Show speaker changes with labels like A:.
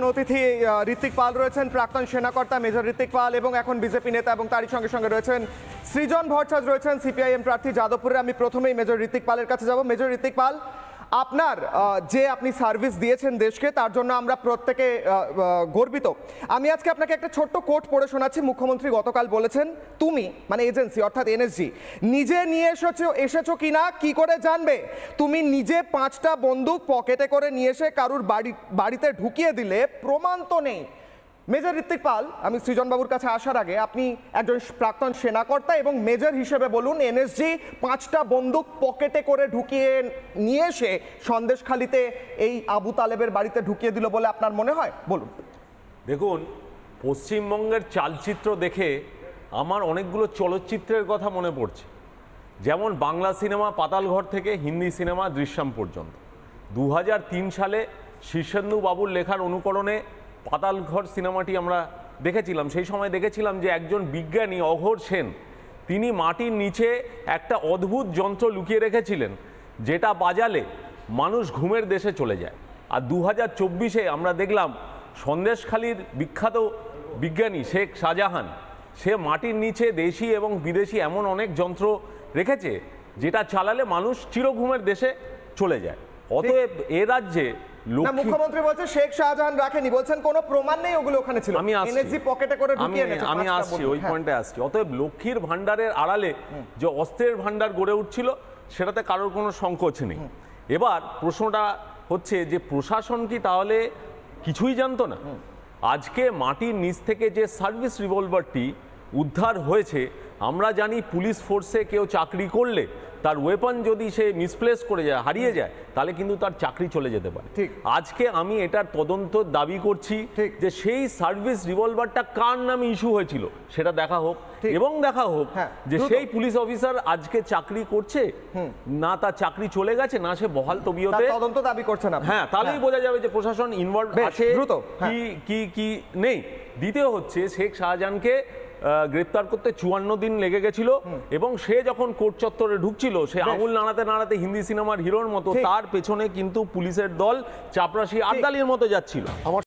A: দুজন অতিথি ঋত্বিক পাল রয়েছেন, প্রাক্তন সেনাকর্তা মেজর ঋত্বিক পাল এবং এখন বিজেপি নেতা এবং তারই সঙ্গে সঙ্গে রয়েছেন সৃজন ভট্টাচার্য, রয়েছেন সিপিআইএম প্রার্থী যাদবপুরে আমি প্রথমেই মেজর ঋত্বিক পালের কাছে যাব। মেজর ঋত্বিক পাল আপনার যে আপনি সার্ভিস দিয়েছেন দেশকে, তার জন্য আমরা প্রত্যেকে গর্বিত। আমি আজকে আপনাকে একটা ছোট্ট কোর্ট পড়ে শোনাচ্ছি, মুখ্যমন্ত্রী গতকাল বলেছেন, তুমি মানে এজেন্সি অর্থাৎ এনএসজি নিজে নিয়ে এসেছ এসেছ কিনা, কী করে জানবে? তুমি নিজে পাঁচটা বন্দুক পকেটে করে নিয়ে এসে কারুর বাড়ি, বাড়িতে ঢুকিয়ে দিলে প্রমাণ তো নেই। মেজর ঋত্বিক পাল, আমি সৃজনবাবুর কাছে আসার আগে আপনি একজন প্রাক্তন সেনাকর্তা এবং মেজর হিসেবে বলুন, এনএসজি পাঁচটা বন্দুক পকেটে করে ঢুকিয়ে নিয়ে এসে সন্দেশখালিতে এই আবু তালেবের বাড়িতে ঢুকিয়ে দিল বলে আপনার মনে হয়? বলুন।
B: দেখুন, পশ্চিমবঙ্গের চালচিত্র দেখে আমার অনেকগুলো চলচ্চিত্রের কথা মনে পড়ছে। যেমন বাংলা সিনেমা পাতালঘর থেকে হিন্দি সিনেমা দৃশ্যম পর্যন্ত। দু হাজার তিন সালে শীর্ষেন্দু বাবুর লেখার অনুকরণে পাতালঘর সিনেমাটি আমরা দেখেছিলাম। সেই সময় দেখেছিলাম যে একজন বিজ্ঞানী অঘোর সেন, তিনি মাটির নিচে একটা অদ্ভুত যন্ত্র লুকিয়ে রেখেছিলেন, যেটা বাজালে মানুষ ঘুমের দেশে চলে যায়। আর দু হাজার চব্বিশে আমরা দেখলাম সন্দেশখালীর বিখ্যাত বিজ্ঞানী শেখ শাহজাহান, সে মাটির নিচে দেশি এবং বিদেশি এমন অনেক যন্ত্র রেখেছে, যেটা চালালে মানুষ চিরঘুমের দেশে চলে যায়। অতএব এ রাজ্যে
A: না মুখ্যমন্ত্রী বলছে শেখ শাহজাহান রাখেনি বলছেন কোনো প্রমাণ নেই ওগুলো ওখানে ছিল।
B: আমি
A: এনএসজি পকেটে করে ঢুকিয়ে এনেছে
B: আমি আসছি ওই
A: হ্যাঁ।
B: পয়েন্টে আসছি। অতএব লক্ষ্মীর ভান্ডারের আড়ালে যে অস্ত্রের ভান্ডার গড়ে উঠছিল সেটাতে কারোর কোনো সংকোচ নেই। এবার প্রশ্নটা হচ্ছে যে প্রশাসন কি তাহলে কিছুই জানতো না? আজকে মাটির নিচ থেকে যে সার্ভিস রিভলভারটি উদ্ধার হয়েছে আমরা জানি পুলিশ ফোর্সে কেউ চাকরি করলে তার ওয়েপন যদি সে মিসপ্লেস করে যায় হারিয়ে যায় তাহলে কিন্তু তার চাকরি চলে যেতে পারে
A: ঠিক।
B: আজকে আমি এটার তদন্ত দাবি করছি। যে সেই সার্ভিস রিভলভারটা কার নামে ইস্যু হয়েছিল সেটা দেখা হোক। এবং দেখা হোক
A: হ্যাঁ,
B: যে সেই পুলিশ অফিসার আজকে চাকরি করছে না তার চাকরি চলে গেছে না সে বহাল তবিয়তে
A: তদন্ত দাবি করছে না
B: হ্যাঁ তাহলেই বোঝা যাবে যে প্রশাসন ইনভলভ আছে
A: দ্রুত, হ্যাঁ।
B: কি কি কি নেই দ্বিতীয় হচ্ছে শেখ শাহজাহানকে গ্রেপ্তার করতে চুয়ান্ন দিন লেগে গেছিল এবং সে যখন কোর্ট চত্বরে ঢুকছিল সে আঙুল নাড়াতে নাড়াতে হিন্দি সিনেমার হিরোর মতো তার পেছনে কিন্তু পুলিশের দল চাপরাশি আড্ডালির মতো যাচ্ছিল।
C: আমার